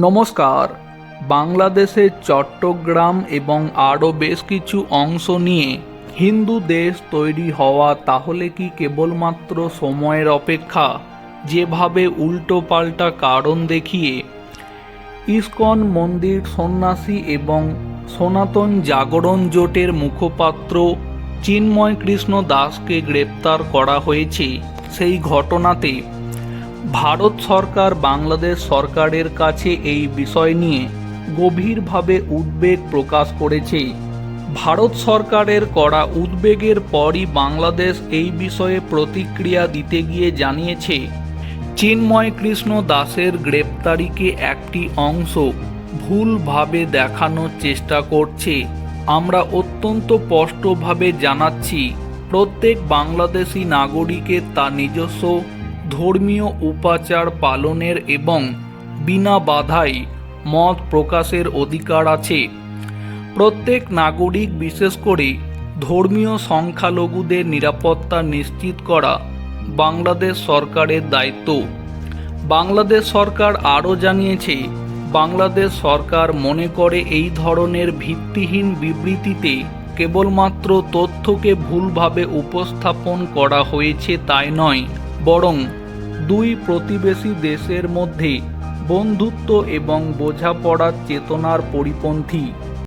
নমস্কার। বাংলাদেশের চট্টগ্রাম এবং আরও বেশ কিছু অংশ নিয়ে হিন্দু দেশ তৈরি হওয়া তাহলে কি কেবলমাত্র সময়ের অপেক্ষা? যেভাবে উল্টোপাল্টা কারণ দেখিয়ে ইস্কন মন্দির সন্ন্যাসী এবং সনাতন জাগরণ জোটের মুখপাত্র চিন্ময় কৃষ্ণ দাসকে গ্রেপ্তার করা হয়েছে সেই ঘটনাতে ভারত সরকার বাংলাদেশ সরকারের কাছে এই বিষয় নিয়ে গভীরভাবে উদ্বেগ প্রকাশ করেছে। ভারত সরকারের করা উদ্বেগের পরই বাংলাদেশ এই বিষয়ে প্রতিক্রিয়া দিতে গিয়ে জানিয়েছে, চিন্ময় কৃষ্ণ দাসের গ্রেপ্তারিকে একটি অংশ ভুলভাবে দেখানোর চেষ্টা করছে। আমরা অত্যন্ত স্পষ্টভাবে জানাচ্ছি, প্রত্যেক বাংলাদেশি নাগরিকের তার নিজস্ব ধর্মীয় উপাচার পালনের এবং বিনা বাধাই মত প্রকাশের অধিকার আছে। প্রত্যেক নাগরিক, বিশেষ করে ধর্মীয় সংখ্যালঘুদের নিরাপত্তা নিশ্চিত করা বাংলাদেশ সরকারের দায়িত্ব। বাংলাদেশ সরকার আরও জানিয়েছে, বাংলাদেশ সরকার মনে করে এই ধরনের ভিত্তিহীন বিবৃতিতে কেবলমাত্র তথ্যকে ভুলভাবে উপস্থাপন করা হয়েছে তাই নয়, বরং দুই প্রতিবেশী দেশের মধ্যে বন্ধুত্ব এবং বোঝাপড়ার চেতনার পরিপন্থী।